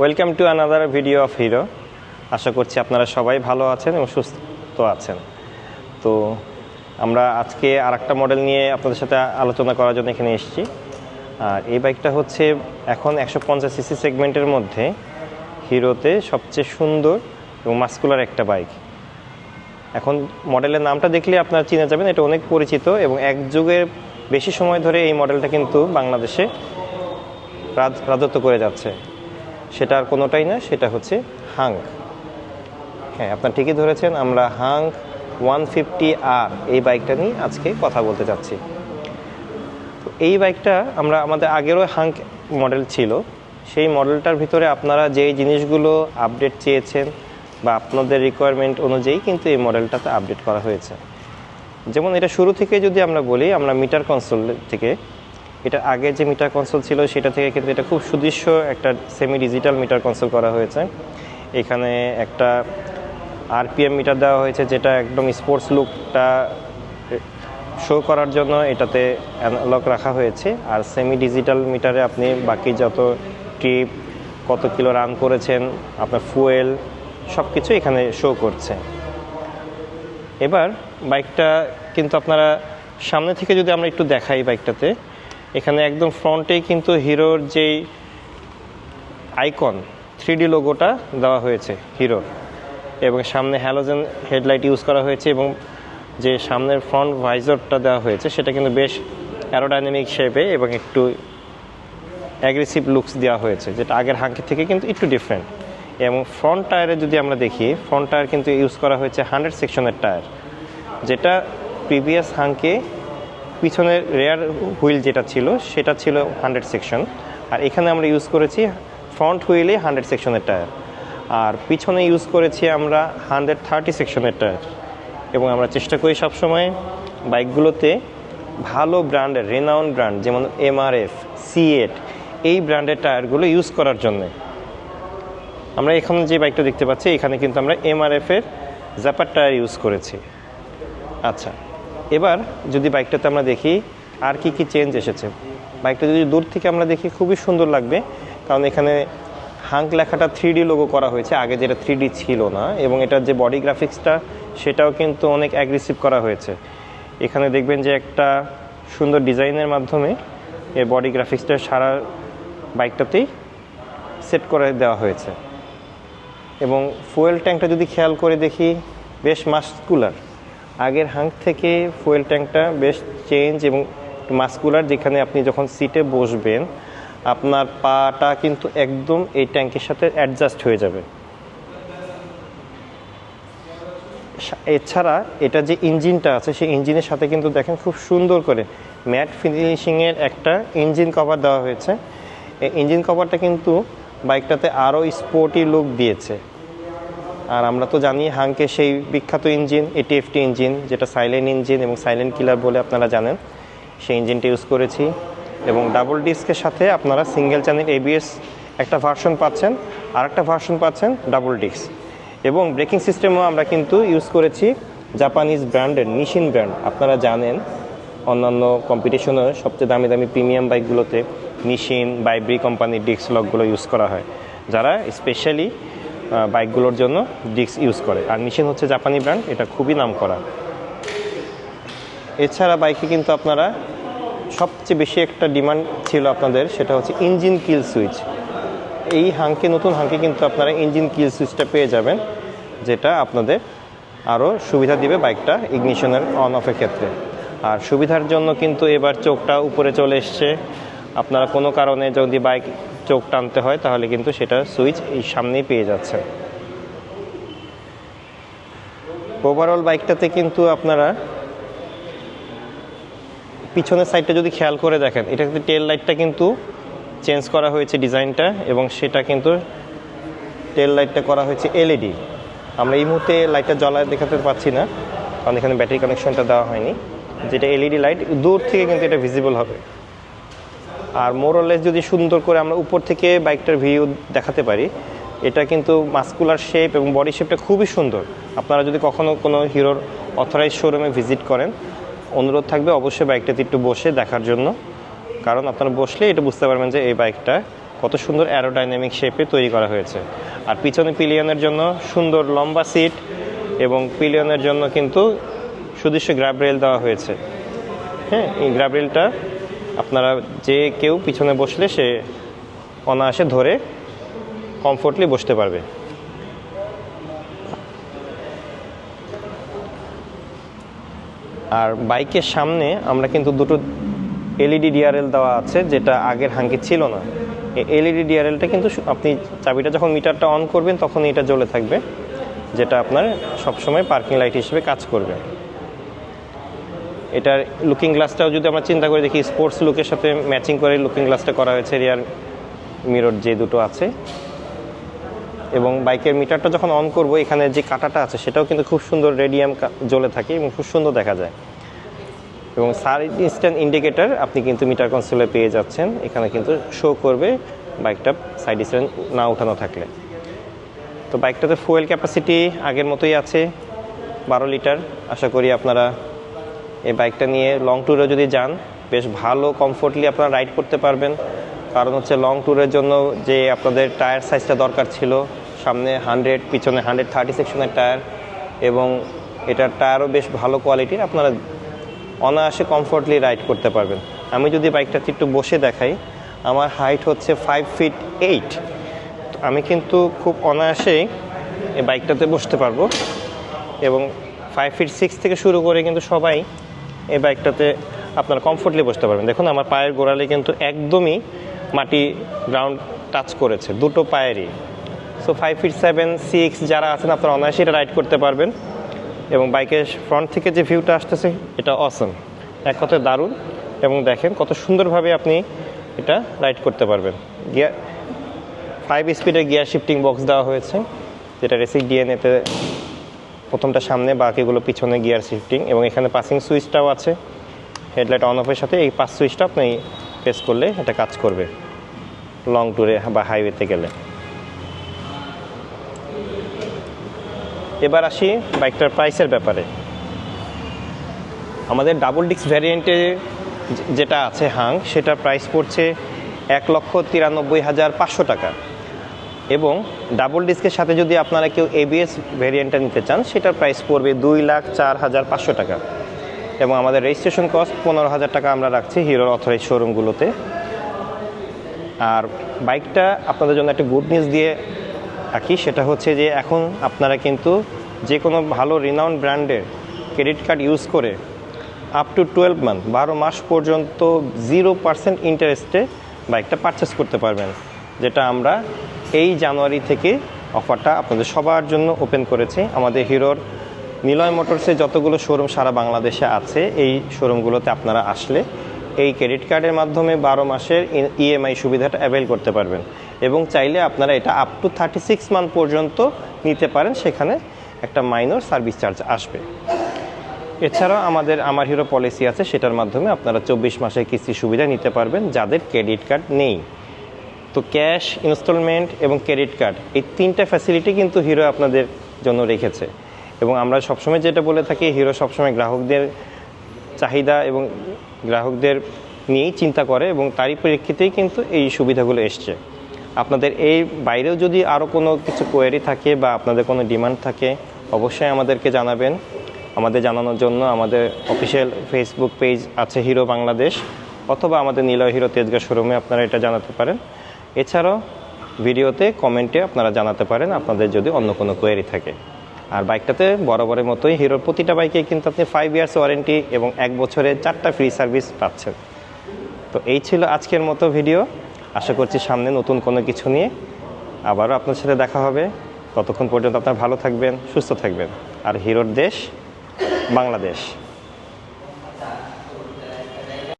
Welcome to another video of Hero আশা করছি আপনারা সবাই ভালো আছেন এবং সুস্থ আছেন। তো আমরা আজকে আর একটা মডেল নিয়ে আপনাদের সাথে আলোচনা করার জন্য এখানে এসেছি। আর এই বাইকটা হচ্ছে এখন একশো পঞ্চাশ সিসি সেগমেন্টের মধ্যে হিরোতে সবচেয়ে সুন্দর এবং মাস্কুলার একটা বাইক এখন মডেলের নামটা দেখলে আপনারা চিনে যাবেন, এটা অনেক পরিচিত এবং এক যুগের বেশি সময় ধরে এই মডেলটা কিন্তু বাংলাদেশে রাজ, রাজত্ব করে যাচ্ছে। সেটা আর কোনোটাই না, সেটা হচ্ছে হাং হ্যাঁ আপনার ঠিকই ধরেছেন, আমরা হাং ওয়ান ফিফটি আর এই বাইকটা নিয়ে আজকে কথা বলতে যাচ্ছি। তো এই বাইকটা আমরা, আমাদের আগেরও হাং মডেল ছিল। সেই মডেলটার ভিতরে আপনারা যেই জিনিসগুলো আপডেট চেয়েছেন বা আপনাদের রিকোয়ারমেন্ট অনুযায়ী কিন্তু এই মডেলটাতে আপডেট করা হয়েছে। যেমন এটা শুরু থেকে যদি আমরা বলি, আমরা মিটার কনসোল থেকে এটা আগে যে মিটার কনসোল ছিল, সেটা থেকে কিন্তু এটা খুব সুদৃশ্য একটা সেমি ডিজিটাল মিটার কনসোল করা হয়েছে। এখানে একটা আরপিএম মিটার দেওয়া হয়েছে, যেটা একদম স্পোর্টস লুকটা শো করার জন্য এটাতে অ্যানালগ রাখা হয়েছে। আর সেমি ডিজিটাল মিটারে আপনি বাকি যত ট্রিপ কত কিলো রান করেছেন, আপনার ফুয়েল সব কিছু এখানে শো করছে। এবার বাইকটা কিন্তু আপনারা সামনে থেকে যদি আমরা একটু দেখাই বাইকটাতে এখানে একদম ফ্রন্টেই কিন্তু হিরোর যেই আইকন থ্রি লোগোটা দেওয়া হয়েছে হিরোর। এবং সামনে হ্যালোজেন হেডলাইট ইউজ করা হয়েছে এবং যে সামনের ফ্রন্ট ভাইজরটা দেওয়া হয়েছে, সেটা কিন্তু বেশ অ্যারোডাইনামিক শেপে এবং একটু অ্যাগ্রেসিভ লুকস দেওয়া হয়েছে, যেটা আগের হাঙ্কি থেকে কিন্তু একটু ডিফারেন্ট এবং ফ্রন্ট টায়ারে যদি আমরা দেখি, ফ্রন্ট টায়ার কিন্তু ইউজ করা হয়েছে হান্ড্রেড সেকশনের টায়ার, যেটা প্রিভিয়াস হাঙ্কে পিছনের রেয়ার হুইল যেটা ছিল, সেটা ছিল হান্ড্রেড সেকশন আর এখানে আমরা ইউজ করেছি ফ্রন্ট হুইলে হান্ড্রেড সেকশনের টায়ার আর পিছনে ইউজ করেছি আমরা হান্ড্রেড থার্টি সেকশনের টায়ার এবং আমরা চেষ্টা করি সবসময় বাইকগুলোতে ভালো ব্র্যান্ডের রেনাউন ব্র্যান্ড যেমন এমআরএফ সি এট এই ব্র্যান্ডের টায়ারগুলো ইউজ করার জন্যে। আমরা এখন যে বাইকটা দেখতে পাচ্ছি, এখানে কিন্তু আমরা এমআরএফ এর জ্যাপার টায়ার ইউজ করেছি। আচ্ছা। এবার যদি বাইকটাতে আমরা দেখি, আর কি কি চেঞ্জ এসেছে? বাইকটা যদি দূর থেকে আমরা দেখি, খুবই সুন্দর লাগবে, কারণ এখানে হাঙ্ক লেখাটা থ্রি লোগো করা হয়েছে, আগে যেটা থ্রি ছিল না, এবং এটার যে বডি গ্রাফিক্সটা সেটাও কিন্তু অনেক অ্যাগ্রেসিভ করা হয়েছে। এখানে দেখবেন যে একটা সুন্দর ডিজাইনের মাধ্যমে এর বডি গ্রাফিক্সটা সারা বাইকটাতেই সেট করে দেওয়া হয়েছে। এবং ফুয়েল ট্যাঙ্কটা যদি খেয়াল করে দেখি, বেশ মাস্কুলার আগের হাঙ্ক থেকে ফুয়েল ট্যাঙ্কটা বেশ চেঞ্জ এবং মাস্কুলার যেখানে আপনি যখন সিটে বসবেন, আপনার পাটা কিন্তু একদম এই ট্যাঙ্কের সাথে অ্যাডজাস্ট হয়ে যাবে। এছাড়া এটা যে ইঞ্জিনটা আছে, সেই ইঞ্জিনের সাথে কিন্তু দেখেন খুব সুন্দর করে ম্যাট ফিনিশিংয়ের একটা ইঞ্জিন কভার দেওয়া হয়েছে। এই ইঞ্জিন কভারটা কিন্তু বাইকটাতে আরও স্পোর্টি লুক দিয়েছে। আর আমরা তো জানি হাংকে সেই বিখ্যাত ইঞ্জিন এটিএফটি ইঞ্জিন, যেটা সাইলেন্ট ইঞ্জিন এবং সাইলেন্ট কিলার বলে আপনারা জানেন। সেই ইঞ্জিনটা ইউজ করেছি এবং ডাবল ডিস্কের সাথে আপনারা সিঙ্গেল চ্যানেল এবিএস একটা ভার্সন পাচ্ছেন আর একটা ভার্সন পাচ্ছেন ডাবল ডিস্ক এবং ব্রেকিং সিস্টেমও আমরা কিন্তু ইউজ করেছি জাপানিজ ব্র্যান্ডের নিশিন ব্র্যান্ড আপনারা জানেন, অন্যান্য কম্পিটিশনে সবচেয়ে দামি দামি প্রিমিয়াম বাইকগুলোতে নিশিন বাইব্রি কোম্পানির ডিস্ক লকগুলো ইউজ করা হয়। যারা স্পেশালি বাইকগুলোর জন্য ডিস্ক ইউজ করে। আর নিশিন হচ্ছে জাপানি ব্র্যান্ড এটা খুবই নাম করা এছাড়া বাইকে কিন্তু আপনারা সবচেয়ে বেশি একটা ডিমান্ড ছিল আপনাদের, সেটা হচ্ছে ইঞ্জিন কিল সুইচ। এই হাঙ্কে, নতুন হাঙ্কে কিন্তু আপনারা ইঞ্জিন কিল সুইচটা পেয়ে যাবেন, যেটা আপনাদের আরও সুবিধা দিবে বাইকটা ইগনিশনের অন অফের ক্ষেত্রে। আর সুবিধার জন্য কিন্তু এবার চোখটা উপরে চলে এসছে। আপনারা কোনো কারণে যদি বাইক চোখ টানতে হয়, তাহলে কিন্তু সেটা সুইচ এই সামনেই পেয়ে যাচ্ছেন ওভারঅল বাইকটাতে কিন্তু আপনারা পিছনের সাইডটা যদি খেয়াল করে দেখেন, এটা কিন্তু টেল লাইটটা কিন্তু চেঞ্জ করা হয়েছে ডিজাইনটা এবং সেটা কিন্তু টেল লাইটটা করা হয়েছে এলইডি আমরা এই মুহূর্তে লাইটটা জ্বলায় দেখাতে পাচ্ছি না, কারণ এখানে ব্যাটারি কানেকশনটা দেওয়া হয়নি। যেটা এলইডি লাইট দূর থেকে কিন্তু এটা ভিজিবল হবে। আর মোরলেস যদি সুন্দর করে আমরা উপর থেকে বাইকটার ভিউ দেখাতে পারি, এটা কিন্তু মাস্কুলার শেপ এবং বডি শেপটা খুবই সুন্দর। আপনারা যদি কখনো কোনো হিরোর অথরাইজ শোরুমে ভিজিট করেন, অনুরোধ থাকবে অবশ্যই বাইকটাতে একটু বসে দেখার জন্য। কারণ আপনারা বসলে এটা বুঝতে পারবেন যে এই বাইকটা কত সুন্দর অ্যারোডাইনামিক শেপে তৈরি করা হয়েছে। আর পিছনে পিলিয়নের জন্য সুন্দর লম্বা সিট এবং পিলিয়নের জন্য কিন্তু সুদৃশ্য গ্র্যাব রেল দেওয়া হয়েছে। হ্যাঁ এই গ্র্যাব রেলটা আপনারা যে কেউ পিছনে বসলে সে অনায়াসে ধরে কমফোর্টলি বসতে পারবে। আর বাইকের সামনে আমরা কিন্তু দুটো এলইডি ডিআরএল দেওয়া আছে, যেটা আগের হাঙ্কি ছিল না। এই এলইডি ডিআরএলটা কিন্তু আপনি চাবিটা যখন মিটারটা অন করবেন, তখন এটা জ্বলে থাকবে, যেটা আপনার সবসময় পার্কিং লাইট হিসেবে কাজ করবে। এটার লুকিং গ্লাসটাও যদি আমরা চিন্তা করে দেখি স্পোর্টস লুকের সাথে ম্যাচিং করে লুকিং গ্লাসটা করা হয়েছে রিয়ার মিরর যে দুটো আছে। এবং বাইকের মিটারটা যখন অন করব, এখানে যে কাঁটাটা আছে, সেটাও কিন্তু খুব সুন্দর রেডিয়াম জ্বলে থাকে এবং খুব সুন্দর দেখা যায়। এবং সাইড ইনস্ট্যান্ট ইন্ডিকেটার আপনি কিন্তু মিটার কনসোলে পেয়ে যাচ্ছেন। এখানে কিন্তু শো করবে বাইকটা সাইড স্ট্যান্ড না উঠানো থাকলে। তো বাইকটাতে ফুয়েল ক্যাপাসিটি আগের মতোই আছে, বারো লিটার। আশা করি আপনারা এই বাইকটা নিয়ে লং ট্যুরে যদি যান, বেশ ভালো কমফোর্টলি আপনারা রাইড করতে পারবেন। কারণ হচ্ছে লং ট্যুরের জন্য যে আপনাদের টায়ার সাইজটা দরকার ছিল, সামনে হান্ড্রেড পিছনে হান্ড্রেড থার্টি সেকশনের টায়ার এবং এটার টায়ারও বেশ ভালো কোয়ালিটির আপনারা অনায়াসে কমফোর্টলি রাইড করতে পারবেন। আমি যদি বাইকটাতে একটু বসে দেখাই, আমার হাইট হচ্ছে ফাইভ ফিট এইট আমি কিন্তু খুব অনায়াসেই এই বাইকটাতে বসতে পারব এবং ফাইভ ফিট সিক্স থেকে শুরু করে কিন্তু সবাই এই বাইকটাতে আপনারা কমফোর্টলি বসতে পারবেন। দেখুন, আমার পায়ের গোড়ালি কিন্তু একদমই মাটি গ্রাউন্ড টাচ করেছে, দুটো পায়েরই। So five feet seven six যারা আছেন, আপনারা অনায়াসে এটা রাইড করতে পারবেন। এবং বাইকের ফ্রন্ট থেকে যে ভিউটা আসতেছে, এটা অসম এক কথায় দারুণ। এবং দেখেন, কত সুন্দরভাবে আপনি এটা রাইড করতে পারবেন। গিয়ার ফাইভ স্পিডের গিয়ার শিফটিং বক্স দেওয়া হয়েছে, যেটা রেসিক ডিএনএতে প্রথমটা সামনে, বাকিগুলো পিছনে গিয়ার শিফটিং এবং এখানে পাসিং সুইচটাও আছে। হেডলাইট অন অফের সাথে এই পাস সুইচটা আপনি প্রেস করলে এটা কাজ করবে। লং ট্যুরে বা হাইওয়েতে গেলে। এবার আসি বাইকটার প্রাইসের ব্যাপারে। আমাদের ডাবল ডিস্ক ভ্যারিয়েন্টে যেটা আছে হাং সেটার প্রাইস পড়ছে এক লক্ষ তিরানব্বই হাজার পাঁচশো টাকা। এবং ডাবল ডিস্কের সাথে যদি আপনারা কেউ এবিএস ভ্যারিয়েন্টটা নিতে চান, সেটার প্রাইস পড়বে দুই লাখ চার হাজার পাঁচশো টাকা। এবং আমাদের রেজিস্ট্রেশন কস্ট পনেরো হাজার টাকা আমরা রাখছি হিরোর অথরাইজ শোরুমগুলোতে আর বাইকটা আপনাদের জন্য একটা গুড নিউজ দিয়ে রাখি, সেটা হচ্ছে যে এখন আপনারা কিন্তু যে কোনো ভালো রিনাউন্ড ব্র্যান্ডের ক্রেডিট কার্ড ইউজ করে আপ টু টুয়েলভ মান্থ বারো মাস পর্যন্ত জিরো পার্সেন্ট ইন্টারেস্টে বাইকটা পারচেস করতে পারবেন। যেটা আমরা এই জানুয়ারি থেকে অফারটা আপনাদের সবার জন্য ওপেন করেছি। আমাদের হিরোর নিলয় মোটরসে যতগুলো শোরুম সারা বাংলাদেশে আছে, এই শোরুমগুলোতে আপনারা আসলে এই ক্রেডিট কার্ডের মাধ্যমে বারো মাসের ইএমআই সুবিধাটা অ্যাভেল করতে পারবেন এবং চাইলে আপনারা এটা up to thirty six month পর্যন্ত নিতে পারেন, সেখানে একটা মাইনর সার্ভিস চার্জ আসবে। এছাড়াও আমাদের, আমার হিরো পলিসি আছে, সেটার মাধ্যমে আপনারা চব্বিশ মাসের কিস্তি সুবিধা নিতে পারবেন, যাদের ক্রেডিট কার্ড নেই। তো ক্যাশ, ইনস্টলমেন্ট এবং ক্রেডিট কার্ড, এই তিনটা ফ্যাসিলিটি কিন্তু হিরো আপনাদের জন্য রেখেছে। এবং আমরা সবসময় যেটা বলে থাকি, হিরো সবসময় গ্রাহকদের চাহিদা এবং গ্রাহকদের নিয়েই চিন্তা করে এবং তারই প্রেক্ষিতেই কিন্তু এই সুবিধাগুলো এসছে। আপনাদের এই বাইরেও যদি আরও কোনো কিছু কোয়ারি থাকে বা আপনাদের কোনো ডিমান্ড থাকে, অবশ্যই আমাদেরকে জানাবেন। আমাদের জানানোর জন্য আমাদের অফিসিয়াল ফেসবুক পেজ আছে হিরো বাংলাদেশ, অথবা আমাদের নীলয় হিরো তেজগা শোরুমে আপনারা এটা জানাতে পারেন। এছাড়াও ভিডিওতে কমেন্টে আপনারা জানাতে পারেন আপনাদের যদি অন্য কোনো কোয়ারি থাকে। আর বাইকটাতে বরাবরের মতোই হিরোর প্রতিটা বাইকে কিন্তু আপনি ফাইভ ইয়ার্স ওয়ারেন্টি এবং এক বছরে চারটা ফ্রি সার্ভিস পাচ্ছেন। তো এই ছিল আজকের মতো ভিডিও আশা করছি সামনে নতুন কোনো কিছু নিয়ে আবারও আপনার সাথে দেখা হবে। ততক্ষণ পর্যন্ত আপনারা ভালো থাকবেন, সুস্থ থাকবেন। আর হিরোর দেশ বাংলাদেশ।